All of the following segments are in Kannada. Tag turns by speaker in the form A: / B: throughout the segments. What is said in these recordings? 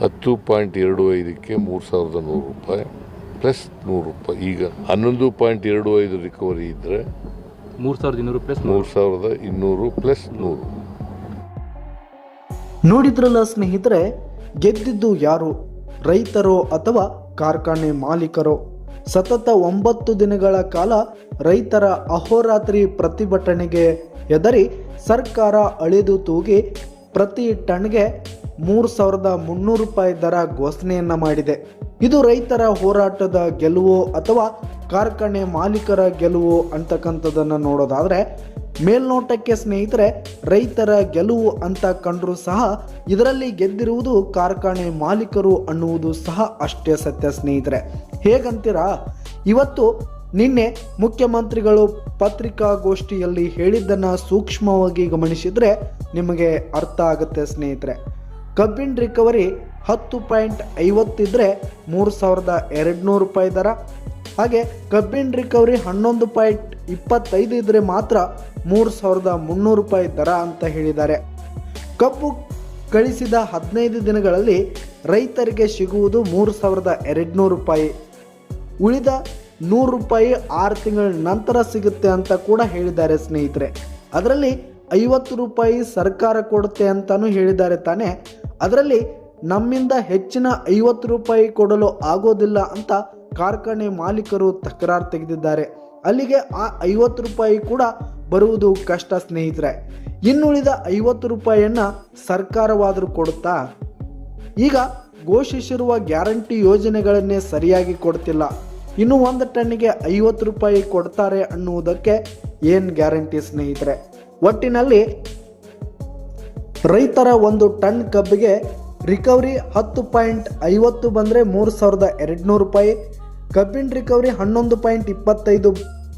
A: ಹತ್ತು ಪಾಯಿಂಟ್ ಎರಡು ಐದಕ್ಕೆ ಮೂರು ಸಾವಿರದ ನೂರು ರೂಪಾಯಿ ಪ್ಲಸ್ ನೂರು ರೂಪಾಯಿ. ಈಗ ಹನ್ನೊಂದು ಪಾಯಿಂಟ್ ಎರಡು ಐದು ರಿಕವರಿ ಇದ್ದರೆ
B: ಮೂರು ಸಾವಿರದ ಇನ್ನೂರು ಪ್ಲಸ್
A: ಮೂರು ಸಾವಿರದ ಇನ್ನೂರು ಪ್ಲಸ್ ನೂರು.
C: ನೋಡಿದ್ರಲ್ಲ ಸ್ನೇಹಿತರೆ ಗೆದ್ದಿದ್ದು ಯಾರು? ರೈತರೋ ಅಥವಾ ಕಾರ್ಖಾನೆ ಮಾಲೀಕರೋ? ಸತತ ಒಂಬತ್ತು ದಿನಗಳ ಕಾಲ ರೈತರ ಅಹೋರಾತ್ರಿ ಪ್ರತಿಭಟನೆಗೆ ಹೆದರಿ ಸರ್ಕಾರ ಅಳೆದು ತೂಗಿ ಪ್ರತಿ ಟನ್ಗೆ ಮೂರು ಸಾವಿರದ ಮುನ್ನೂರು ರೂಪಾಯಿ ದರ ಘೋಷಣೆಯನ್ನ ಮಾಡಿದೆ. ಇದು ರೈತರ ಹೋರಾಟದ ಗೆಲುವು ಅಥವಾ ಕಾರ್ಖಾನೆ ಮಾಲೀಕರ ಗೆಲುವು ಅಂತಕ್ಕಂಥದ್ದನ್ನು ನೋಡೋದಾದ್ರೆ, ಮೇಲ್ನೋಟಕ್ಕೆ ಸ್ನೇಹಿತರೆ, ರೈತರ ಗೆಲುವು ಅಂತ ಕಂಡರೂ ಸಹ ಇದರಲ್ಲಿ ಗೆದ್ದಿರುವುದು ಕಾರ್ಖಾನೆ ಮಾಲೀಕರು ಅನ್ನುವುದು ಸಹ ಅಷ್ಟೇ ಸತ್ಯ ಸ್ನೇಹಿತರೆ. ಹೇಗಂತೀರಾ? ಇವತ್ತು ನಿನ್ನೆ ಮುಖ್ಯಮಂತ್ರಿಗಳು ಪತ್ರಿಕಾಗೋಷ್ಠಿಯಲ್ಲಿ ಹೇಳಿದ್ದನ್ನು ಸೂಕ್ಷ್ಮವಾಗಿ ಗಮನಿಸಿದರೆ ನಿಮಗೆ ಅರ್ಥ ಆಗುತ್ತೆ ಸ್ನೇಹಿತರೆ. ಕಬ್ಬಿನ ರಿಕವರಿ ಹತ್ತು ಪಾಯಿಂಟ್ ಐವತ್ತಿದ್ರೆ ಮೂರು ಸಾವಿರದ ಎರಡುನೂರು ರೂಪಾಯಿ ದರ. ಹಾಗೆ ಕಬ್ಬಿನ ರಿಕವರಿ ಹನ್ನೊಂದು ಪಾಯಿಂಟ್ ಇಪ್ಪತ್ತೈದು ಇದ್ದರೆ ಮಾತ್ರ ಮೂರು ಸಾವಿರದ ಮುನ್ನೂರು ರೂಪಾಯಿ ದರ ಅಂತ ಹೇಳಿದ್ದಾರೆ. ಕಬ್ಬು ಕಳಿಸಿದ ಹದಿನೈದು ದಿನಗಳಲ್ಲಿ ರೈತರಿಗೆ ಸಿಗುವುದು ಮೂರು ಸಾವಿರದ ಎರಡು ನೂರು ರೂಪಾಯಿ. ಉಳಿದ ನೂರು ರೂಪಾಯಿ ಆರು ತಿಂಗಳ ನಂತರ ಸಿಗುತ್ತೆ ಅಂತ ಕೂಡ ಹೇಳಿದ್ದಾರೆ ಸ್ನೇಹಿತರೆ. ಅದರಲ್ಲಿ ಐವತ್ತು ರೂಪಾಯಿ ಸರ್ಕಾರ ಕೊಡುತ್ತೆ ಅಂತಲೂ ಹೇಳಿದ್ದಾರೆ ತಾನೇ. ಅದರಲ್ಲಿ ನಮ್ಮಿಂದ ಹೆಚ್ಚಿನ ಐವತ್ತು ರೂಪಾಯಿ ಕೊಡಲು ಆಗೋದಿಲ್ಲ ಅಂತ ಕಾರ್ಖಾನೆ ಮಾಲೀಕರು ತಕರಾರು ತೆಗೆದಿದ್ದಾರೆ. ಅಲ್ಲಿಗೆ ಆ ಐವತ್ತು ರೂಪಾಯಿ ಕೂಡ ಬರುವುದು ಕಷ್ಟ ಸ್ನೇಹಿತರೆ. ಇನ್ನುಳಿದ ಐವತ್ತು ರೂಪಾಯಿಯನ್ನ ಸರ್ಕಾರವಾದರೂ ಕೊಡುತ್ತಾ? ಈಗ ಘೋಷಿಸಿರುವ ಗ್ಯಾರಂಟಿ ಯೋಜನೆಗಳನ್ನೇ ಸರಿಯಾಗಿ ಕೊಡ್ತಿಲ್ಲ. ಇನ್ನು ಒಂದು ಟನ್ನಿಗೆ ಐವತ್ತು ರೂಪಾಯಿ ಕೊಡ್ತಾರೆ ಅನ್ನುವುದಕ್ಕೆ ಏನು ಗ್ಯಾರಂಟಿ ಸ್ನೇಹಿತರೆ? ಒಟ್ಟಿನಲ್ಲಿ ರೈತರ ಒಂದು ಟನ್ ಕಬ್ಬಿಗೆ ರಿಕವರಿ ಹತ್ತು ಪಾಯಿಂಟ್ ಐವತ್ತು ಬಂದರೆ ಮೂರು ಸಾವಿರದ ಎರಡುನೂರು ರೂಪಾಯಿ. ಕಬ್ಬಿನ ರಿಕವರಿ ಹನ್ನೊಂದು ಪಾಯಿಂಟ್ ಇಪ್ಪತ್ತೈದು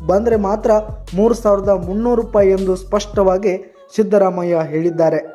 C: ಬಂದರೆ ಮಾತ್ರ ಮೂರು ಸಾವಿರದ ಮುನ್ನೂರು ರೂಪಾಯಿ ಎಂದು ಸ್ಪಷ್ಟವಾಗಿ ಸಿದ್ದರಾಮಯ್ಯ ಹೇಳಿದ್ದಾರೆ.